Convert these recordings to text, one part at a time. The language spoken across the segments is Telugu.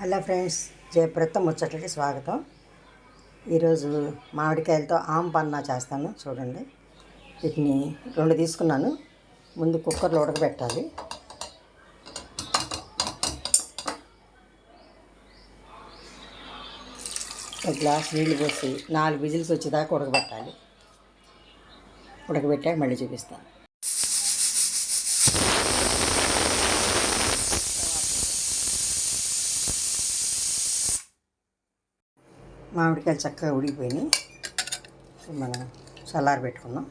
హలో ఫ్రెండ్స్ జయప్రతం ముచ్చట్లకి స్వాగతం. ఈరోజు మామిడికాయలతో ఆమ్ పన్నా చేస్తాను చూడండి. వీటిని రెండు తీసుకున్నాను. ముందు కుక్కర్లో ఉడకబెట్టాలి. ఒక గ్లాస్ నీళ్ళు పోసి నాలుగు విజిల్స్ వచ్చేదాకా ఉడకబెట్టాలి. ఉడకబెట్టాక మళ్ళీ చూపిస్తాను. మామిడికాయలు చక్కగా ఉడికిపోయినాయి. మనం చల్లారి పెట్టుకుందాం.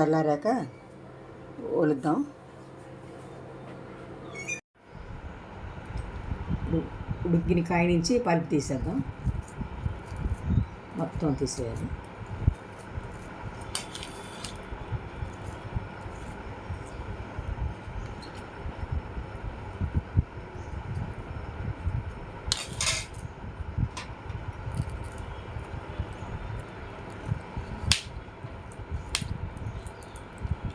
చల్లారాక ఒలుద్దాం. ఉడికిన కాయ నుంచి పలుపు తీసేద్దాం. మొత్తం తీసేయాలి.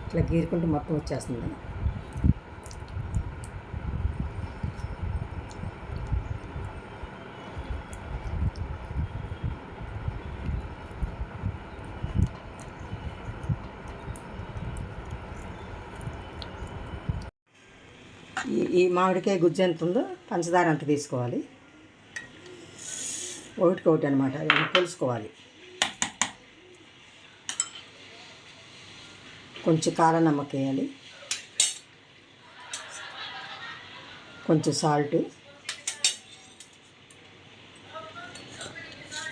ఇట్లా గీరుకుంటే మొత్తం వచ్చేస్తుంది. ఈ ఈ మామిడికాయ గుజ్జు ఎంత ఉందో పంచదార అంత తీసుకోవాలి. ఒకటికి ఒకటి అనమాట కొలుసుకోవాలి. కొంచెం కారం నమ్మక వేయాలి కొంచెం సాల్ట్.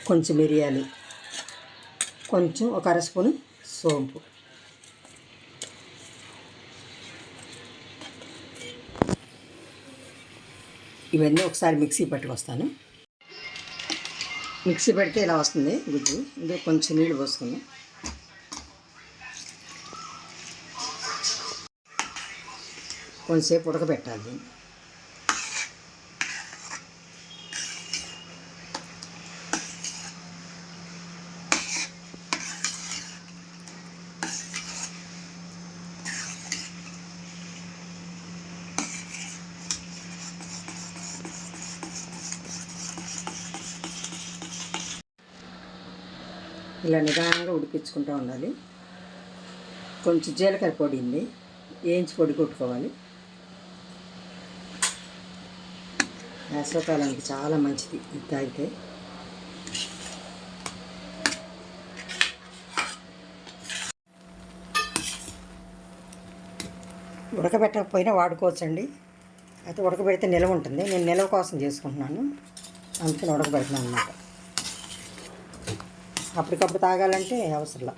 కొంచెం మిరియాలు. కొంచెం ఒక అర స్పూను సోంపు. ఇవన్నీ ఒకసారి మిక్సీ పట్టుకొస్తాను. మిక్సీ పెడితే ఇలా వస్తుంది గుజ్జు. ఇందులో కొంచెం నీళ్ళు పోసుకుందాం కొంచెంసేపు ఉడకబెట్టాలి దీన్ని. ఇలా నిదానంగా ఉడికించుకుంటూ ఉండాలి. కొంచెం జీలకర్ర పొడి ఉంది. వేయించి పొడి కొట్టుకోవాలి. వేసవకాలానికి చాలా మంచిది ఇది తాగితే. ఉడకబెట్టకపోయినా వాడుకోవచ్చండి. అయితే ఉడకబెడితే నిల్వ ఉంటుంది. నేను నిల్వ కోసం చేసుకుంటున్నాను. అందుకని ఉడకబెడుతున్నాను అనమాట అప్పటికప్పుడు తాగాలంటే అవసరం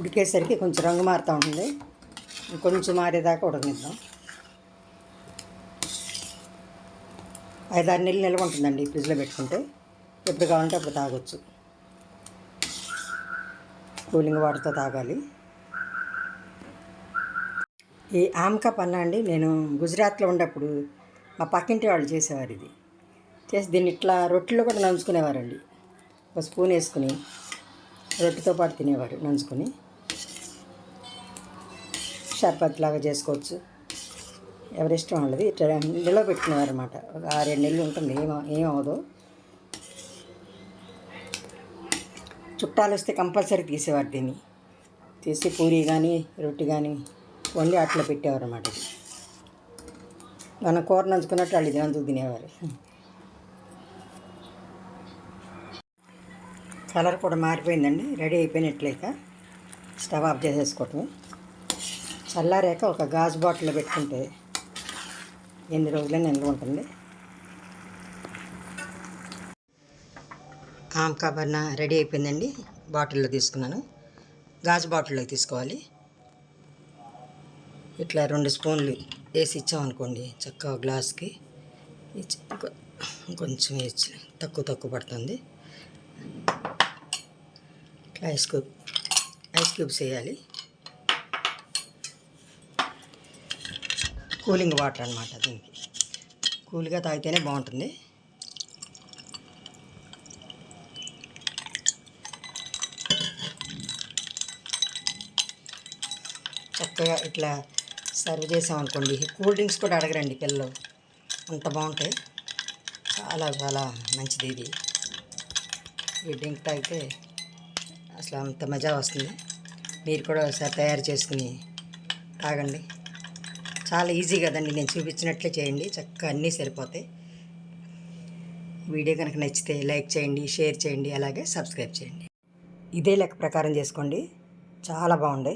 ఉడికేసరికి కొంచెం రంగు మారుతూ ఉంటుంది. కొంచెం మారేదాకా ఉడకనిద్దాం. ఐదారు నెలలు నిల్వ ఉంటుందండి ఫ్రిడ్జ్లో పెట్టుకుంటే. ఎప్పుడు కావాలంటే అప్పుడు తాగొచ్చు. కూలింగ్ వాటర్తో తాగాలి. ఈ ఆమ్కా పన్నా అండి నేను గుజరాత్లో ఉన్నప్పుడు మా పక్కింటి వాళ్ళు చేసేవారు ఇది. చేసి దీన్ని ఇట్లా రొట్టెలో కూడా నంచుకునేవారండి. ఒక స్పూన్ వేసుకుని రొట్టెతో పాటు తినేవారు నంచుకొని. షర్బత్ లాగా చేసుకోవచ్చు. ఎవరిష్టం వాళ్ళది. ఇట్లా నిల్వ పెట్టుకునేవారు అనమాట ఒక ఆరేడు నెలలు ఉంటుంది. ఏమో ఏమవదు చుట్టాలు వస్తే కంపల్సరీ తీసేవారు దీన్ని. తీసి పూరి కానీ రొట్టె కానీ వండి అట్లా పెట్టేవారు అన్నమాట ఇది. మనం కూర నంచుకున్నట్టు వాళ్ళు ఇది నంచుకు తినేవారు. కలర్ కూడా మారిపోయిందండి. రెడీ అయిపోయినట్లేక స్టవ్ ఆఫ్ చేసేసుకోవటం. చల్లారాక ఒక గాజు బాటిల్లో పెట్టుకుంటే ఎన్ని రోజులైనా నిల్వ ఉంటుంది. ఆమ్కా బన్న రెడీ అయిపోయిందండి. బాటిల్లో తీసుకున్నాను. గాజు బాటిల్లో తీసుకోవాలి. ఇట్లా రెండు స్పూన్లు వేసి ఇచ్చామనుకోండి చక్కగా గ్లాస్కి కొంచెం వేసి తక్కువ తక్కువ పడుతుంది. ఇట్లా ఐస్ క్యూబ్ ఐస్ క్యూబ్స్ వేయాలి. కూలింగ్ వాటర్ అనమాట దీనికి. కూల్గా తాగితేనే బాగుంటుంది. చక్కగా ఇట్లా సర్వ్ చేసామనుకోండి కూల్ డ్రింక్స్ కూడా అడగరండి పిల్లలు. అంత బాగుంటాయి. చాలా చాలా మంచిది ఇది. ఈ డ్రింక్ తాగితే అసలు అంత మజా వస్తుంది. మీరు కూడా ఒకసారి తయారు చేసుకుని తాగండి. చాలా ఈజీ కదండి నేను చూపించినట్లే చేయండి. చక్కగా అన్నీ సరిపోతాయి. వీడియో కనుక నచ్చితే లైక్ చేయండి షేర్ చేయండి అలాగే సబ్స్క్రైబ్ చేయండి. ఇదే లెక్క ప్రకారం చేసుకోండి. చాలా బాగుండే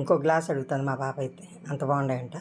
ఇంకో గ్లాస్ అడుగుతుంది మా పాప అయితే. అంత బాగుండాయంట.